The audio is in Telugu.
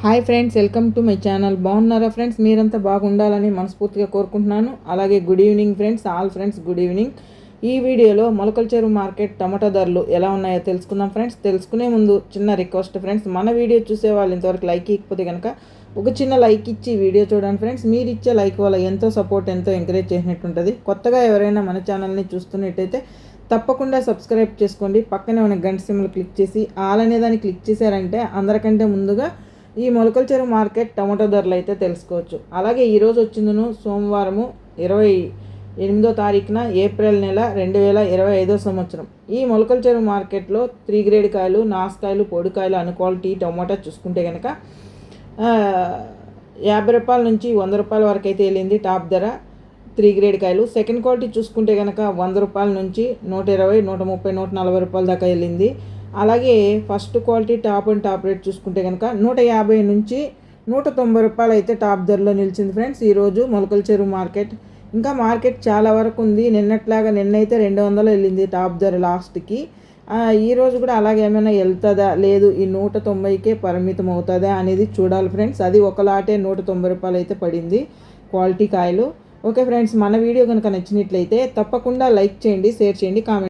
Hi friends welcome to my channel. బాగున్నారా ఫ్రెండ్స్? మీరంతా బాగుండాలని మనస్ఫూర్తిగా కోరుకుంటున్నాను. అలాగే good evening friends all friends good evening. ఈ వీడియోలో మొలకల చెరువు మార్కెట్ టమాటా ధరలు ఎలా ఉన్నాయో తెలుసుకుందాం ఫ్రెండ్స్. తెలుసుకునే ముందు చిన్న రిక్వెస్ట్ ఫ్రెండ్స్ మన వీడియో చూసే వాళ్ళు ఇంతవరకు లైక్ ఇకపోతే కనుక ఒక చిన్న లైక్ ఇచ్చి వీడియో చూడండి ఫ్రెండ్స్. మీరు ఇచ్చే లైక్ వల్ల ఎంతో సపోర్ట్ ఎంతో ఎంకరేజ్ చేసినట్టుంటుంది. కొత్తగా ఎవరైనా మన ఛానల్ని చూస్తున్నట్టయితే తప్పకుండా సబ్స్క్రైబ్ చేసుకోండి. పక్కనే ఉన్న గంట సిమ్లు క్లిక్ చేసి ఆల్ అనే దాన్ని క్లిక్ చేశారంటే అందరికంటే ముందుగా ఈ మొలకల చెరువు మార్కెట్ టమాటో ధరలు అయితే తెలుసుకోవచ్చు. అలాగే ఈరోజు వచ్చిందను సోమవారము ఇరవై ఎనిమిదో తారీఖున ఏప్రిల్ నెల రెండు వేల ఇరవై ఐదో సంవత్సరం. ఈ మొలకల చెరువు మార్కెట్లో త్రీ గ్రేడ్ కాయలు నాసుకాయలు పొడికాయలు అను క్వాలిటీ టమాటా చూసుకుంటే కనుక యాభై రూపాయల నుంచి వంద రూపాయల వరకు అయితే వెళ్ళింది టాప్ ధర త్రీ గ్రేడ్ కాయలు. సెకండ్ క్వాలిటీ చూసుకుంటే కనుక వంద రూపాయల నుంచి నూట ఇరవై నూట ముప్పై నూట నలభై రూపాయల దాకా వెళ్ళింది. అలాగే first quality top and top rate చూసుకుంటే కనుక నూట యాభై నుంచి నూట తొంభై రూపాయలు అయితే టాప్ ధరలో నిలిచింది ఫ్రెండ్స్ ఈరోజు మొలకల చెరువు మార్కెట్. ఇంకా మార్కెట్ చాలా వరకు ఉంది. నిన్నట్లాగా నిన్నైతే రెండు వందలు వెళ్ళింది టాప్ ధర లాస్ట్కి ఈరోజు కూడా అలాగే ఏమైనా వెళ్తుందా? లేదు ఈ నూట తొంభైకే పరిమితం అవుతుందా అనేది చూడాలి ఫ్రెండ్స్ అది ఒక లాటే నూట తొంభై రూపాయలు అయితే పడింది క్వాలిటీ కాయలు. ఓకే ఫ్రెండ్స్ మన వీడియో కనుక నచ్చినట్లయితే తప్పకుండా లైక్ చేయండి షేర్ చేయండి కామెంట్